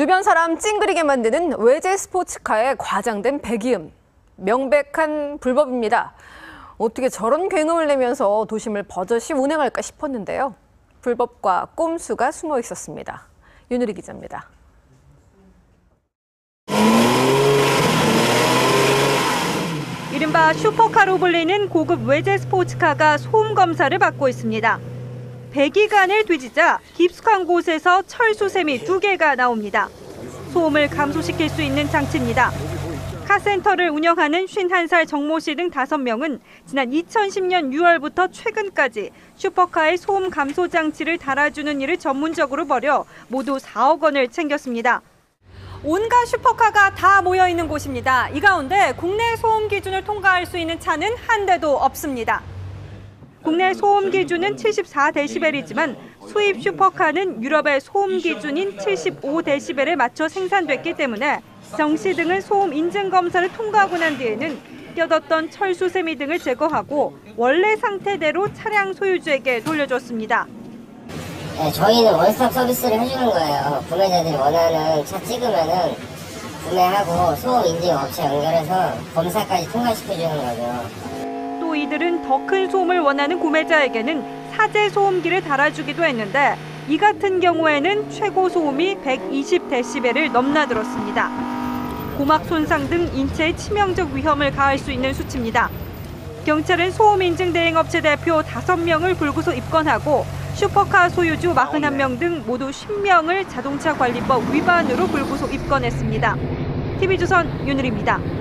주변 사람 찡그리게 만드는 외제 스포츠카에 과장된 배기음. 명백한 불법입니다. 어떻게 저런 굉음을 내면서 도심을 버젓이 운행할까 싶었는데요. 불법과 꼼수가 숨어 있었습니다. 윤우리 기자입니다. 이른바 슈퍼카로 불리는 고급 외제 스포츠카가 소음 검사를 받고 있습니다. 배기관을 뒤지자 깊숙한 곳에서 철수샘이 두 개가 나옵니다. 소음을 감소시킬 수 있는 장치입니다. 카센터를 운영하는 51살 정모 씨 등 5명은 지난 2010년 6월부터 최근까지 슈퍼카의 소음 감소 장치를 달아주는 일을 전문적으로 벌여 모두 4억 원을 챙겼습니다. 온갖 슈퍼카가 다 모여 있는 곳입니다. 이 가운데 국내 소음 기준을 통과할 수 있는 차는 한 대도 없습니다. 국내 소음 기준은 74데시벨이지만 수입 슈퍼카는 유럽의 소음 기준인 75데시벨에 맞춰 생산됐기 때문에 정시 등은 소음 인증 검사를 통과하고 난 뒤에는 껴뒀던 철수 세미 등을 제거하고 원래 상태대로 차량 소유주에게 돌려줬습니다. 네, 저희는 원스톱 서비스를 해주는 거예요. 구매자들이 원하는 차 찍으면은 구매하고 소음 인증 업체 연결해서 검사까지 통과시켜주는 거죠. 또 이들은 더 큰 소음을 원하는 구매자에게는 사제 소음기를 달아주기도 했는데 이 같은 경우에는 최고 소음이 120데시벨을 넘나들었습니다. 고막 손상 등 인체에 치명적 위험을 가할 수 있는 수치입니다. 경찰은 소음 인증 대행 업체 대표 5명을 불구속 입건하고 슈퍼카 소유주 41명 등 모두 10명을 자동차 관리법 위반으로 불구속 입건했습니다. TV조선 윤을입니다.